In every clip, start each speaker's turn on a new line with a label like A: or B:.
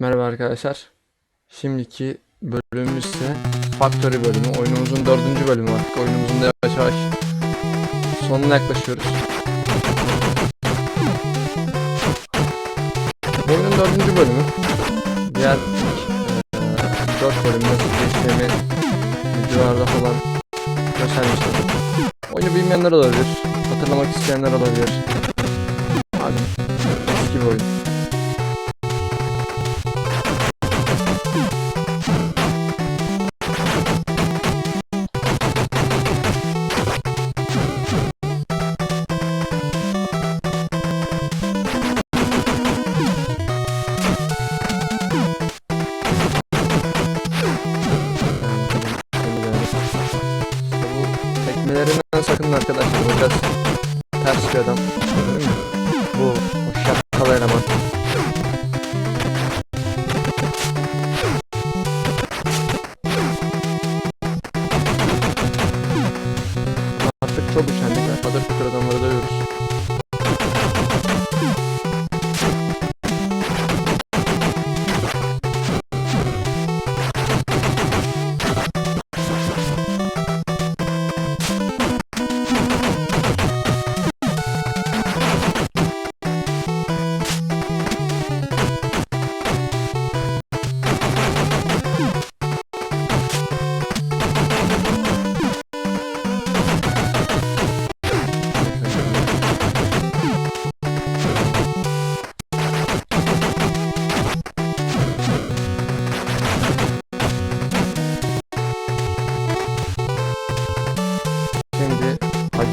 A: Merhaba arkadaşlar. Şimdiki bölümümüz ise Factory bölümü. Oyunumuzun dördüncü bölümü artık. Oyunumuzun da yavaş yavaş sonuna yaklaşıyoruz. Oyunun dördüncü bölümü. Diğer eee, dört bölüm nasıl geçtiğimi videolarda falan göstermiştim. Oyunu bilmeyenler olabilir. Hatırlamak isteyenler olabilir. Malum eski bir tekmelerinden sakının arkadaşlar. Bu biraz ters bir adam. Bu o şapkalı eleman. Artık çok üşendik şükür adamları dövüyoruz.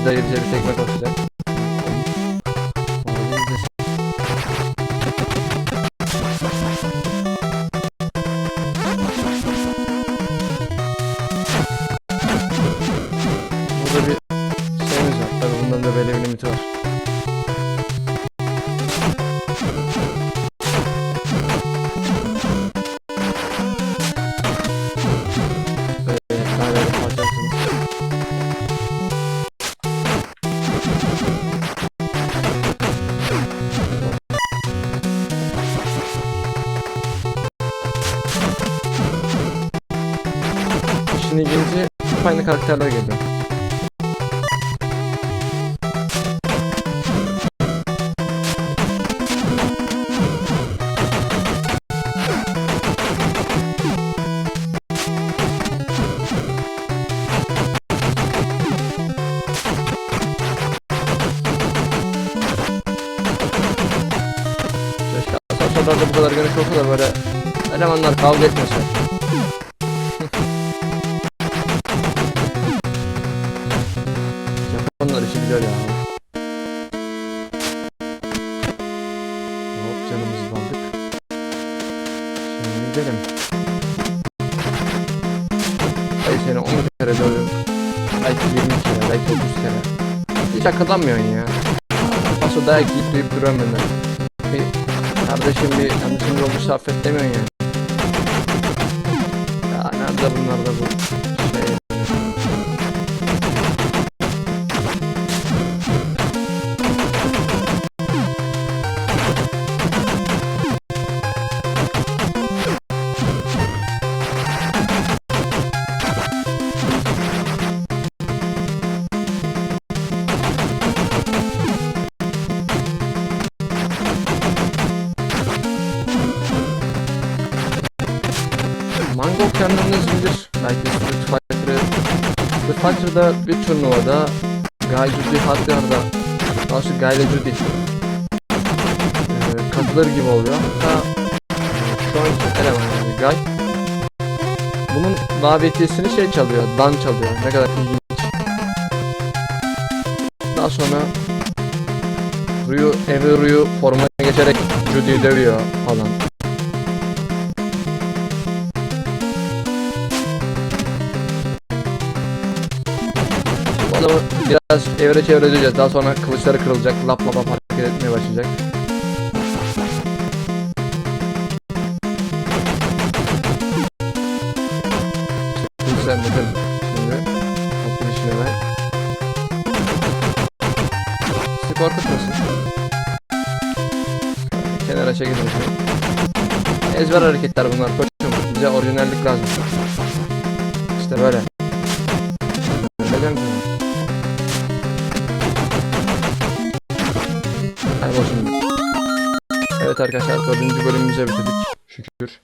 A: Dayı bize bir tekme koşacak. Burada bir şeyimiz var. Tabii bundan da belli bir limiti var. İşin ilginci hep aynı karakterler geliyor. Keşke asansörlerde bu kadar geniş olsa da böyle elemanlar kavga etmese. Biliyor ya. Hop canımızı aldık. Şimdi gidelim. Ay seni 10 kere dövdüm. Belki 20 kere, belki 30 kere. Hiç akıllanmıyorsun ya. Paso dayak yiyip duyup duruyorum ben de. Bir kardeşim bir yanlışımız olmuşsa affet demiyorsun ya. Ya nerede bunlar da bu şey. Fighter'da bir turnuvada Guy Judy Hardware'da daha doğrusu Guy ile ee, katılır gibi oluyor. Hatta şu anki eleman yani Guy bunun davetiyesini şey çalıyor, dan çalıyor. Ne kadar ilginç. Daha sonra Ryu, evi Ryu formaya geçerek Judy'yi dövüyor falan. Adamı biraz evre çevre edeceğiz. Daha sonra kılıçları kırılacak. Lap lap lap hareket etmeye başlayacak. Kılıçlarını kırdık. Şimdi kapın işine ver. Sizi korkutmasın. Kenara çekilin. ezber hareketler bunlar koçum. Bize orijinallik lazım. İşte böyle. Neden Evet arkadaşlar dördüncü bölümümüzü bitirdik. Şükür.